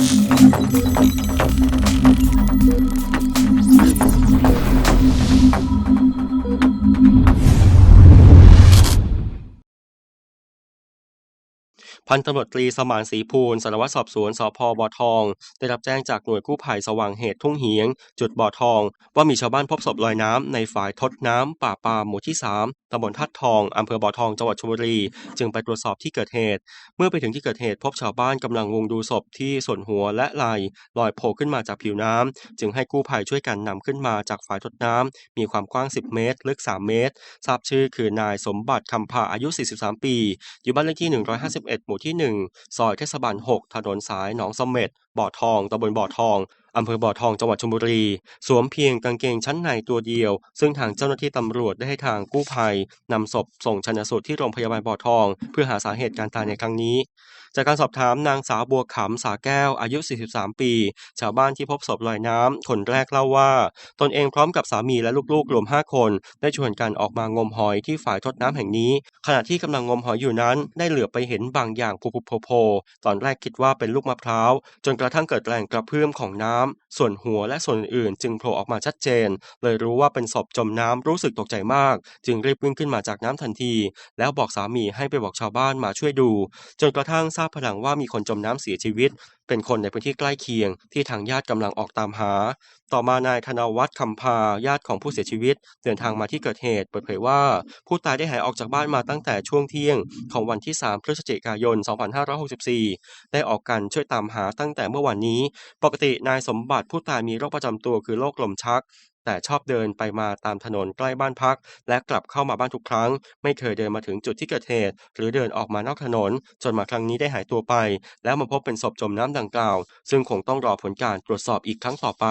thank you พันตำรวจตรีสมานศรีภูลสารวัตรสอบสวนสพบ่อทอง ได้รับแจ้งจากหน่วยกู้ภัยสว่างเหตุทุ่งเหียง จุดบ่อทอง ว่ามีชาวบ้านพบศพลอยน้ำในฝายทดน้ำป่าปามหมู่ที่ 3ตำบลทัดทองอำเภอบ่อทองจังหวัดชลบุรี จึงไปตรวจสอบที่เกิดเหตุ เมื่อไปถึงที่เกิดเหตุพบชาวบ้านกำลังมุงดูศพที่ส่วนหัวและไหล่ลอยโผล่ขึ้นมาจากผิวน้ำจึงให้กู้ภัยช่วยกันนำขึ้นมาจากฝายทดน้ำมีความกว้าง 10 เมตร ลึก 3 เมตร ทราบชื่อคือนายสมบัติคำพาอายุ 43 ปี อยู่บ้านเลขที่ 151หมู่ที่ 1 ซอยเทศบาล 6 ถนนสายหนองสมเม็ดบ่อทองตำบลบ่อทองอำเภอบ่อทองจังหวัดชลบุรี สวมเพียงกางเกงชั้นในตัวเดียว ซึ่งทางเจ้าหน้าที่ตำรวจได้ให้ทางกู้ภัยนำศพส่งชันสูตรที่โรงพยาบาลบ่อทอง เพื่อหาสาเหตุการตายในครั้งนี้ จากการสอบถามนางสาวบัวขำสาแก้วอายุ 43 ปี ชาวบ้านที่พบศพลอยน้ำคนแรกเล่าว่า ตนเองพร้อมกับสามีและลูกๆรวม 5 คน ได้ชวนกันออกมางมหอยที่ฝ่ายทดน้ำแห่งนี้ ขณะที่กำลังงมหอยอยู่นั้น ได้เหลือไปเห็นบางอย่างผุๆโผล่ๆตอนแรกคิดว่าเป็นลูกมะพร้าวจนกระทั่งเกิดแรงกระเพื่อมของน้ำส่วนหัวและส่วนอื่นจึงโผล่ออกมาชัดเจน เลยรู้ว่าเป็นศพจมน้ำรู้สึกตกใจมาก จึงรีบวิ่งขึ้นมาจากน้ำทันที แล้วบอกสามีให้ไปบอกชาวบ้านมาช่วยดู จนกระทั่งทราบพลังว่ามีคนจมน้ำเสียชีวิต เป็นคนในพื้นที่ใกล้เคียงที่ทางญาติกำลังออกตามหา ต่อมานายธนวัฒน์คำพาญาติของผู้เสียชีวิต เดินทางมาที่เกิดเหตุเปิดเผยว่า ผู้ตายได้หายออกจากบ้านมาตั้งแต่ช่วงเที่ยง ของวันที่ 3 พฤศจิกายน 2564 ได้ออกกันช่วยตามหาตั้งแต่เมื่อวานนี้ ปกตินายสมบัติผู้ตายมีโรคประจำตัวคือโรคลมชัก แต่ชอบเดินไปมาตามถนนใกล้บ้านพัก และกลับเข้ามาบ้านทุกครั้ง ไม่เคยเดินมาถึงจุดที่เกิดเหตุ หรือเดินออกมานอกถนน จนมาครั้งนี้ได้หายตัวไป แล้วมาพบเป็นศพจมน้ำดังกล่าว ซึ่งคงต้องรอผลการตรวจสอบอีกครั้งต่อไป